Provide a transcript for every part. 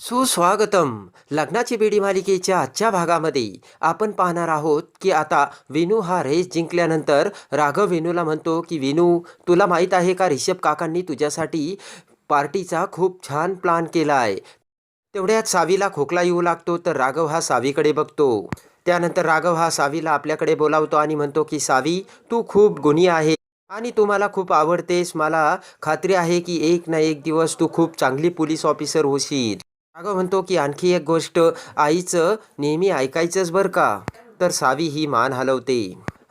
सुस्वागतम. लग्नाची बेडी मालिकेच्या आजच्या भागामध्ये आपण पाहणार आहोत की आता विनू हा रेस जिंकल्यानंतर राघव विनूला म्हणतो की विनू तुला माहीत आहे का रिषभ काकांनी तुझ्यासाठी पार्टीचा खूप छान प्लान केला आहे तेवढ्यात सावीला खोकला येऊ लागतो तर राघव हा सावीकडे बघतो. त्यानंतर राघव हा सावीला आपल्याकडे बोलावतो आणि म्हणतो की सावी तू खूप गुणी आहे आणि तुम्हाला खूप आवडतेस. मला खात्री आहे की एक ना एक दिवस तू खूप चांगली पोलीस ऑफिसर होशील. अगं म्हणतो की आणखी एक गोष्ट आईचं नेहमी ऐकायचंच बरं का? तर सावी ही मान हलवते.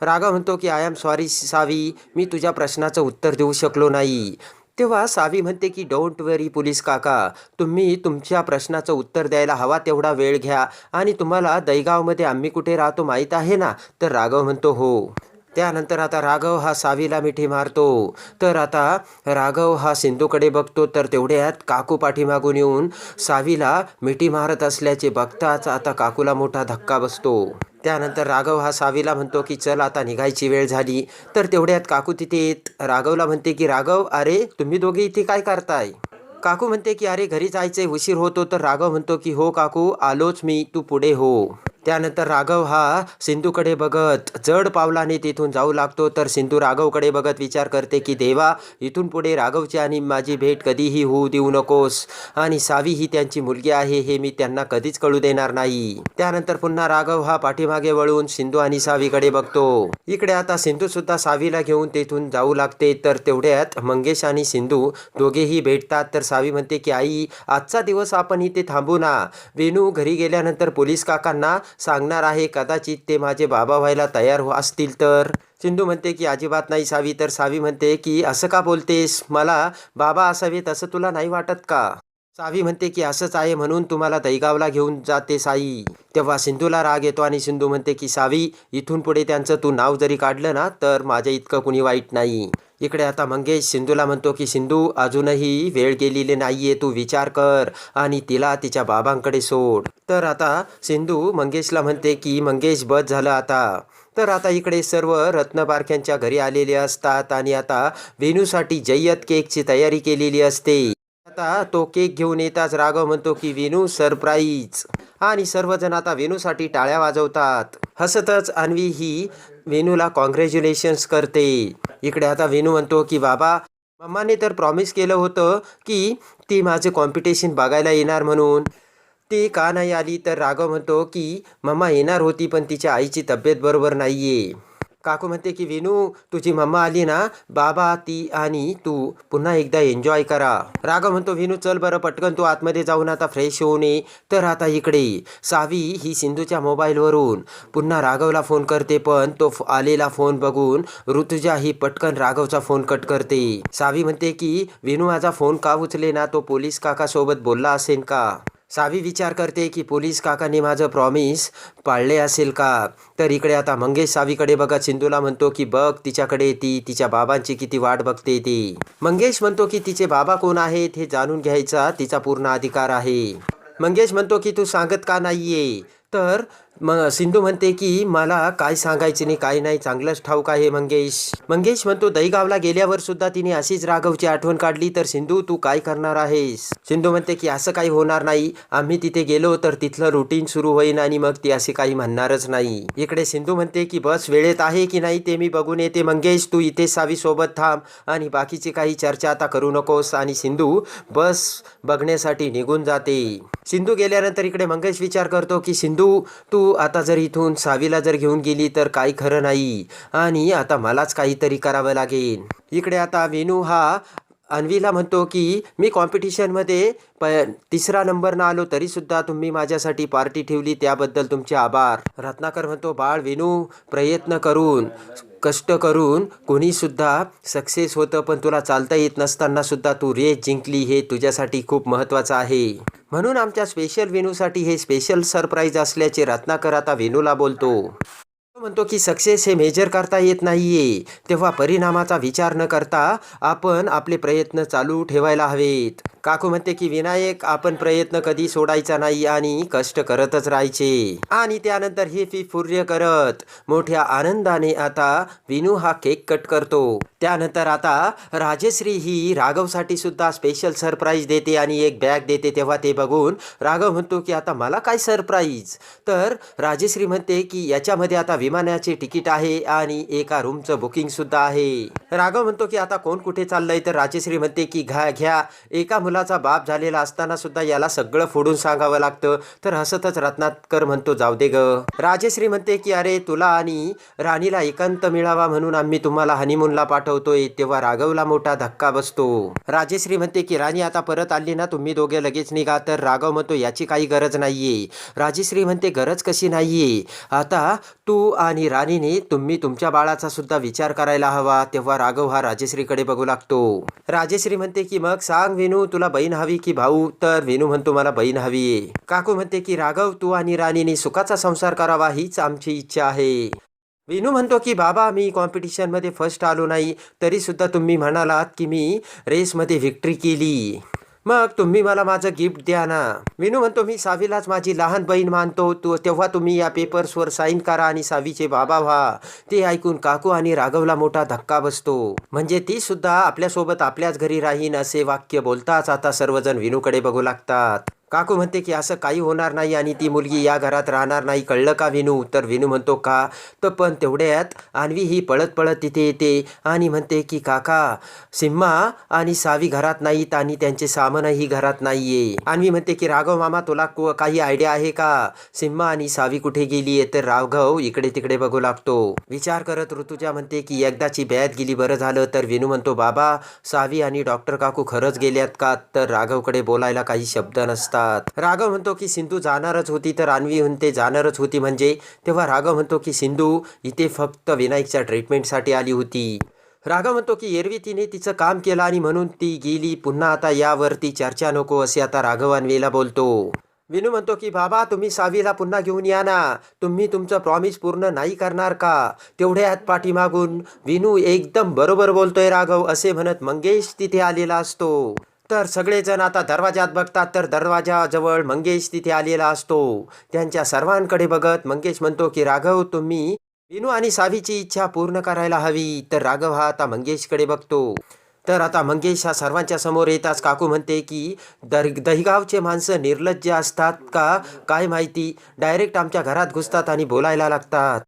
राघव म्हणतो की आय एम सॉरी सावी मी तुझ्या प्रश्नाचं उत्तर देऊ शकलो नाही. तेव्हा सावी म्हणते की डोंट वरी पोलीस काका तुम्ही तुमच्या प्रश्नाचं उत्तर द्यायला हवा तेवढा वेळ घ्या आणि तुम्हाला दैगावमध्ये आम्ही कुठे राहतो माहीत आहे ना? तर राघव म्हणतो हो. त्यानंतर आता राघव हा सावीला मिठी मारतो. तर आता राघव हा सिंधूकडे बघतो. तर तेवढ्यात काकू पाठीमागून येऊन सावीला मिठी मारत असल्याचे बघताच आता काकूला मोठा धक्का बसतो. त्यानंतर राघव हा सावीला म्हणतो की चल आता निघायची वेळ झाली. तर तेवढ्यात काकू तिथे येत राघवला म्हणते की राघव अरे तुम्ही दोघे इथे काय करताय? काकू म्हणते की अरे घरी जायचे उशीर होतो. तर राघव म्हणतो की हो काकू आलोच मी तू पुढे हो. त्यानंतर राघव हा सिंधूकडे बघत जड पावलाने तिथून जाऊ लागतो. तर सिंधू राघवकडे बघत विचार करते की देवा इथून पुढे राघवची आणि माझी भेट कधीही होऊ देऊ नकोस. आणि सावी ही त्यांची मुलगी आहे हे मी त्यांना कधीच कळू देणार नाही. त्यानंतर पुन्हा राघव हा पाठीमागे वळून सिंधू आणि सावीकडे बघतो. इकडे आता सिंधू सुद्धा सावीला घेऊन तेथून जाऊ लागते. तर तेवढ्यात मंगेश आणि सिंधू दोघेही भेटतात. तर सावी म्हणते की आई आजचा दिवस आपण इथे थांबू ना. वेणू घरी गेल्यानंतर पोलीस काकांना सांगणार आहे कदाचित ते माझे बाबा व्हायला तयार हो असतील तर. सिंधू म्हणते की अजिबात नाही सावी. तर सावी म्हणते की असं का बोलतेस? मला बाबा असावेत असं तुला नाही वाटत का? सावी म्हणते की असंच आहे म्हणून तुम्हाला दहीगावला घेऊन जाते साई. तेव्हा सिंधूला राग येतो आणि सिंधू म्हणते की सावी इथून पुढे त्यांचं तू नाव जरी काढलं ना तर माझ्या इतकं कुणी वाईट नाही. इकडे आता मंगेश सिंधूला म्हणतो की सिंधू अजूनही वेळ गेलेली नाहीये तू विचार कर आणि तिला तिच्या बाबांकडे सोड. तर आता सिंधू मंगेशला म्हणते की मंगेश बस झालं आता. तर आता इकडे सर्व रत्नपारख्यांच्या घरी आलेले असतात आणि आता वेणूसाठी जय्यत केकची तयारी केलेली असते. आता तो केक घेऊन येताच राघव म्हणतो की वेणू सरप्राईज आणि सर्वजण आता वेणूसाठी टाळ्या वाजवतात. हसतच अन्वी ही वेणूला कॉंग्रॅच्युलेशन्स करते. इकडे आता वेणू म्हणतो की बाबा मम्माने तर प्रॉमिस केलं होतं की ती माझे कॉम्पिटिशन बघायला येणार म्हणून. ती का नाही आली तर राघव म्हणतो की मम्मा येणार होती पण तिच्या आईची तब्येत बरोबर नाही आहे काकू म्हणते की विनू तुझी मम्मा आली ना बाबा ती आणि तू पुन्हा एकदा एन्जॉय करा. राघव म्हणतो विनू चल बरं पटकन तू आतमध्ये जाऊन आता फ्रेश होऊ नये तर आता इकडे सावी ही सिंधूच्या मोबाईलवरून पुन्हा राघवला फोन करते पण तो फ- आलेला फोन बघून ऋतुजा ही पटकन राघवचा फोन कट करते. सावी म्हणते की विनू माझा फोन का उचले ना तो पोलीस काकासोबत बोलला असेल का? सावी विचार करते की पोलीस काकाने माझं प्रॉमिस पाळले असेल का? तर इकडे आता मंगेश सावीकडे बघत सिंधूला म्हणतो की बघ तिच्याकडे ती तिच्या बाबांची किती वाट बघते ती. मंगेश म्हणतो की तिचे बाबा कोण आहेत हे जाणून घ्यायचा तिचा पूर्ण अधिकार आहे. मंगेश म्हणतो की तू सांगत का नाहीये? तर मग सिंधू म्हणते की मला काय सांगायचे नाही काय नाही चांगलंच ठाऊक आहे मंगेश. मंगेश म्हणतो दहीगावला गेल्यावर सुद्धा तिने अशीच राघवची आठवण काढली तर सिंधू तू काय करणार आहेस? सिंधू म्हणते की असं काही होणार नाही. आम्ही तिथे गेलो तर तिथलं रुटीन सुरू होईन आणि मग ती असे काही म्हणणारच नाही. इकडे सिंधू म्हणते की बस वेळेत आहे की नाही ते मी बघून येते मंगेश. तू इथे सावी सोबत थांब आणि बाकीची काही चर्चा आता करू नकोस. आणि सिंधू बस बघण्यासाठी निघून जाते. सिंधू गेल्यानंतर इकडे मंगेश विचार करतो की सिंधू तू आता जर इथून सावीला जर घेऊन गेली तर काही खरं नाही. आणि आता मलाच काहीतरी करावं लागेल. इकडे आता वेणू हा अन्वीला म्हणतो की मी कॉम्पिटिशनमध्ये प तिसरा नंबर ना आलो तरीसुद्धा तुम्ही माझ्यासाठी पार्टी ठेवली त्याबद्दल तुमचे आभार. रत्नाकर म्हणतो बाळ वेणू प्रयत्न करून. कष्ट करून कोणीसुद्धा सक्सेस होतं पण तुला चालता येत नसतानासुद्धा तू रेस जिंकली हे तुझ्यासाठी खूप महत्त्वाचं आहे. म्हणून आमच्या स्पेशल वेणूसाठी हे स्पेशल सरप्राईज असल्याचे रत्नाकर आता वेणूला बोलतो. म्हणतो की सक्सेस हे मेजर करता येत नाहीये. तेव्हा परिणामाचा विचार न करता आपण आपले प्रयत्न चालू ठेवायला हवेत. काकू म्हणते की विनायक आपण प्रयत्न कधी सोडायचा नाही आणि कष्ट करतच राहायचे. आणि त्यानंतर ही फी फुर्य करत मोठ्या आनंदाने आता विनू हा केक कट करतो. त्यानंतर आता राजश्री ही राघवसाठी सुद्धा स्पेशल सरप्राईज देते आणि एक बॅग देते. तेव्हा ते बघून राघव म्हणतो की आता मला काय सरप्राईज तर राजश्री म्हणते की याच्यामध्ये आता विमानाचे तिकीट आहे आणि एका रूमचं बुकिंग सुद्धा आहे. राघव म्हणतो की आता कोण कुठे चाललंय? तर राजेश्री म्हणते की घ्या घ्या. एका मुलाचा बाप झालेला असताना सुद्धा याला सगळं फोडून सांगावं लागतं. तर हसतच रत्नाकर म्हणतो जाऊ दे ग. राजेश्री म्हणते की अरे तुला आणि राणीला एकांत मिळावा म्हणून आम्ही तुम्हाला हनीमूनला पाठवतोय. तेव्हा राघवला मोठा धक्का बसतो. राजेश्री म्हणते की राणी आता परत आली ना तुम्ही दोघे लगेच निघा. तर राघव म्हणतो याची काही गरज नाहीये. राजेश्री म्हणते गरज कशी नाहीये? आता तू आणि राणीने तुम्ही तुमच्या बाळाचा सुद्धा विचार करायला हवा. तेव्हा राघव हा राजेश्रीकडे बघू लागतो. राजेश्री म्हणते की मग सांग विनू तुला बहीण हवी की भाऊ? तर विनू म्हणतो मला बहीण हवी काकू म्हणते की राघव तू आणि राणीने सुखाचा संसार करावा हीच आमची इच्छा आहे. विनू म्हणतो की बाबा मी कॉम्पिटिशनमध्ये फर्स्ट आलो नाही तरी सुद्धा तुम्ही म्हणालात की मी रेसमध्ये व्हिक्ट्री केली. मग तुम्ही मला माझं गिफ्ट द्या ना. विनू म्हणतो मी सावीलाच माझी लहान बहीण मानतो. तो तेव्हा तुम्ही या पेपर्सवर साईन करा आणि सावीचे बाबा व्हा. ते ऐकून काकू आणि राघवला मोठा धक्का बसतो. म्हणजे ती सुद्धा आपल्यासोबत आपल्याच घरी राहीन असे वाक्य बोलताच आता सर्वजण विनूकडे बघू लागतात. काकू म्हणते की असं काही होणार नाही आणि ती मुलगी या घरात राहणार नाही. कळलं का विनू? तर विनू म्हणतो का? तर पण तेवढ्यात आणवी ही पळत पळत तिथे येते आणि म्हणते की काका सिम्मा आणि सावी घरात नाहीत आणि त्यांचे सामानही घरात नाही आहे आणवी म्हणते की राघव मामा तुला को- काही आयडिया आहे का? सिम्मा आणि सावी कुठे गेली आहे तर राघव इकडे तिकडे बघू लागतो. विचार करत ऋतुजा म्हणते की एकदाची बॅत गेली बरं झालं. तर विनू म्हणतो बाबा सावी आणि डॉक्टर काकू खरंच गेल्यात का? तर राघवकडे बोलायला काही शब्द नसतात. राघव म्हणतो की सिंधू जाणारच होती तर अन्वी म्हणते जाणारच होती म्हणजे. तेव्हा राघव म्हणतो की सिंधू इथे फक्त विनायकच्या ट्रीटमेंटसाठी आली होती. राघव म्हणतो की एरवी तिने तिचं काम केलं आणि म्हणून ती गेली. पुन्हा आता यावरती चर्चा नको असे आता राघव अन्वीला बोलतो. विनू म्हणतो की बाबा तुम्ही सावीला पुन्हा घेऊन या ना. तुम्ही तुमचं प्रॉमिस पूर्ण नाही करणार का? तेवढ्यात पाठीमागून विनू एकदम बरोबर बोलतोय राघव असे म्हणत मंगेश तिथे आलेला असतो. तर सगळेजण आता दरवाजात बघतात तर दरवाजाजवळ मंगेश तिथे आलेला असतो. त्यांच्या सर्वांकडे बघत मंगेश म्हणतो की राघव तुम्ही विनू आणि सावीची इच्छा पूर्ण करायला हवी. तर राघव हा आता मंगेशकडे बघतो. तर आता मंगेश हा सर्वांच्या समोर येताच काकू म्हणते की दर दहिगावचे माणसं निर्लज्ज असतात का? काय माहिती? डायरेक्ट आमच्या घरात घुसतात आणि बोलायला लागतात.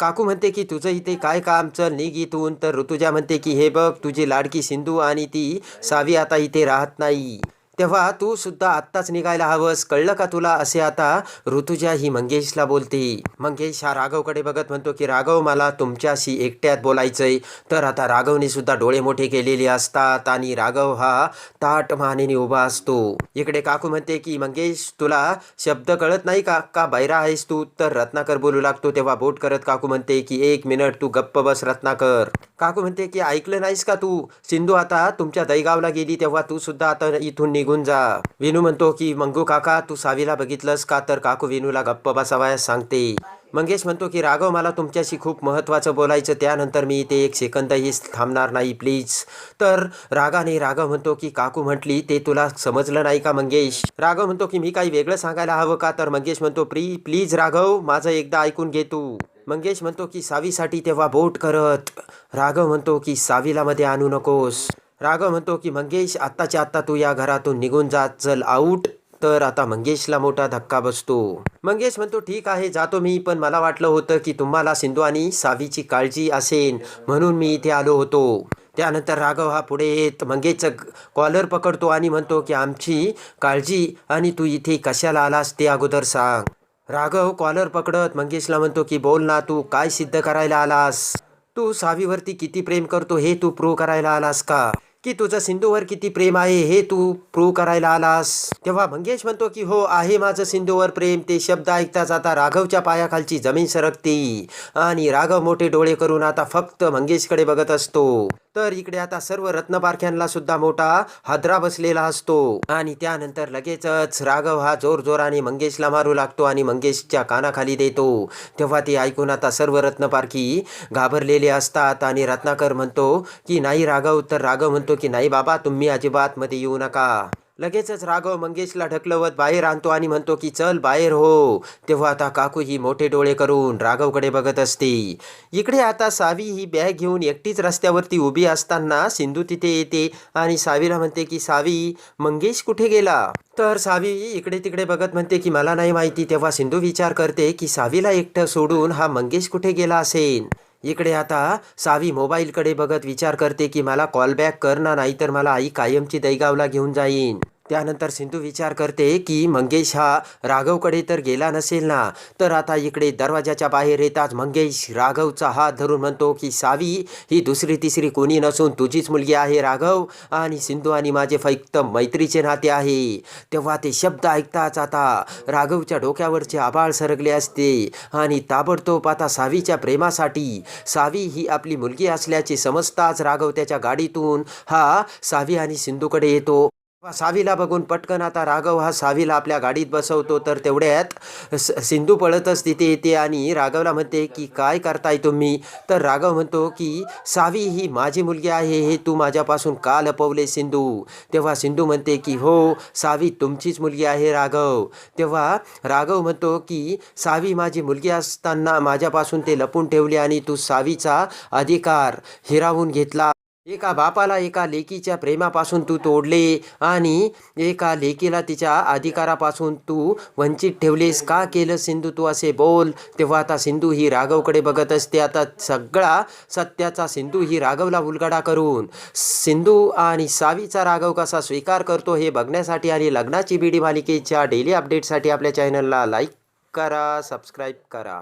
काकू म्हणते की तुझं इथे काय काम चल निघ इथून. तर ऋतुजा म्हणते की हे बघ तुझी लाडकी सिंधू आणि ती सावी आता इथे राहत नाही. तेव्हा तू सुद्धा आत्ताच निघायला हवंस. कळलं का तुला असे आता? ऋतुजा ही मंगेशला बोलते. मंगेश हा राघवकडे बघत म्हणतो की राघव मला तुमच्याशी एकट्यात बोलायचंय. तर आता राघवने सुद्धा डोळे मोठे केलेले असतात आणि राघव हा ताट मानेने उभा असतो. इकडे काकू म्हणते की मंगेश तुला शब्द कळत नाही का? का बैरा आहेस तू? तर रत्नाकर बोलू लागतो. तेव्हा बोट करत काकू म्हणते की एक मिनिट तू गप्प बस रत्नाकर. काकू म्हणते की ऐकलं नाहीस का तू? सिंधू आता तुमच्या दहीगावला गेली तेव्हा तू सुद्धा आता इथून निघून जा. विनू म्हणतो की मंगू काका तू सावीला बघितलंस का? तर काकू विनूला गप्प बसावयास सांगते. मंगेश म्हणतो की राघव मला तुमच्याशी खूप महत्त्वाचं बोलायचं. त्यानंतर मी इथे एक सेकंदही थांबणार नाही प्लीज. तर रागाने राघव म्हणतो की काकू म्हटली ते तुला समजलं नाही का मंगेश? राघव म्हणतो की मी काही वेगळं सांगायला हवं का? तर मंगेश म्हणतो प्री प्लीज राघव माझं एकदा ऐकून घे तू. मंगेश म्हणतो की सावीसाठी तेव्हा बोट करत. राघव म्हणतो की सावीला मध्ये आणू नकोस. राघव म्हणतो की मंगेश आत्ताच्या आत्ता तू या घरातून निघून जा चल आऊट तर आता मंगेशला मोठा धक्का बसतो. मंगेश म्हणतो ठीक आहे जातो मी पण मला वाटलं होतं की तुम्हाला सिंधू आणि सावीची काळजी असेल म्हणून मी इथे आलो होतो. त्यानंतर राघव हा पुढे येत मंगेशचं कॉलर पकडतो आणि म्हणतो की आमची काळजी आणि तू इथे कशाला आलास ते अगोदर सांग. राघव कॉलर पकडत मंगेशला म्हणतो की बोल ना तू काय सिद्ध करायला आलास? तू सावीवरती किती प्रेम करतो हे तू प्रूव्ह करायला आलास का? की तुझं सिंधूवर किती प्रेम आहे हे तू प्रूव्ह करायला आलास. तेव्हा मंगेश म्हणतो की हो आहे माझं सिंधूवर प्रेम. ते शब्द ऐकताच आता राघवच्या पायाखालची जमीन सरकते. आणि राघव मोठे डोळे करून आता फक्त मंगेशकडे बघत असतो. तर इकडे आता सर्व रत्नपारख्यांना सुद्धा मोठा हादरा बसलेला असतो. आणि त्यानंतर लगेचच राघव हा जोर जोराने मंगेशला मारू लागतो आणि मंगेशच्या कानाखाली देतो. तेव्हा ते ऐकून आता सर्व रत्नपारखी घाबरलेले असतात आणि रत्नाकर म्हणतो की नाही राघव? तर राघव म्हणतो की नाही बाबा तुम्ही अजिबात मध्ये येऊ नका. लगेचच राघव मंगेशला ढकलवत बाहेर आणतो आणि म्हणतो की चल बाहेर हो. तेव्हा आता काकू ही मोठे डोळे करून राघवकडे बघत असते. इकडे आता सावी ही बॅग घेऊन एकटीच रस्त्यावरती उभी असताना सिंधू तिथे येते आणि सावीला म्हणते की सावी मंगेश कुठे गेला? तर सावी इकडे तिकडे बघत म्हणते की मला नाही माहिती. तेव्हा सिंधू विचार करते की सावीला एकटं सोडून हा मंगेश कुठे गेला असेल? इकडे आता सावी मोबाईलकडे बघत विचार करते की मला कॉल बॅक करणार नाही तर मला आई कायमची दैगावला घेऊन जाईन. त्यानंतर सिंधू विचार करते की मंगेश हा राघवकडे तर गेला नसेल ना? तर आता इकडे दरवाजाच्या बाहेर येताच मंगेश राघवचा हात धरून म्हणतो की सावी ही दुसरी तिसरी कोणी नसून तुझीच मुलगी आहे राघव आणि सिंधू आणि माझे फक्त मैत्रीचे नाते आहे. तेव्हा ते शब्द ऐकताच आता राघवच्या डोक्यावरचे आबाळ सरकले असते आणि ताबडतोब आता सावीच्या प्रेमासाठी सावी ही आपली मुलगी असल्याचे समजताच राघव त्याच्या गाडीतून हा सावी आणि सिंधूकडे येतो. सावीला बघून पटकन आता राघव हा सावीला आपल्या गाडीत बसवतो. तर तेवढ्यात स- सिंधू पळतच तिथे येते आणि राघवला म्हणते की काय करताय तुम्ही? तर राघव म्हणतो की सावी ही माझी मुलगी आहे. हे तू माझ्यापासून का लपवले सिंधू? तेव्हा सिंधू म्हणते की हो सावी तुमचीच मुलगी आहे राघव. तेव्हा राघव म्हणतो की सावी माझी मुलगी असताना माझ्यापासून ते लपून ठेवले आणि तू सावीचा अधिकार हिरावून घेतला एका बापाला एका लेकीच्या प्रेमापासून तू तोडले आणि एका लेकीला तिच्या अधिकारापासून तू वंचित ठेवलेस. का केलं सिंधू? तू असे बोल. तेव्हा आता सिंधू ही राघवकडे बघत असते. आता सगळा सत्याचा सिंधू ही राघवला उलगडा करून. सिंधू आणि सावीचा राघव कसा स्वीकार करतो हे बघण्यासाठी आणि लग्नाची बीडी मालिकेच्या डेली अपडेटसाठी आपल्या चॅनलला लाईक करा सबस्क्राईब करा.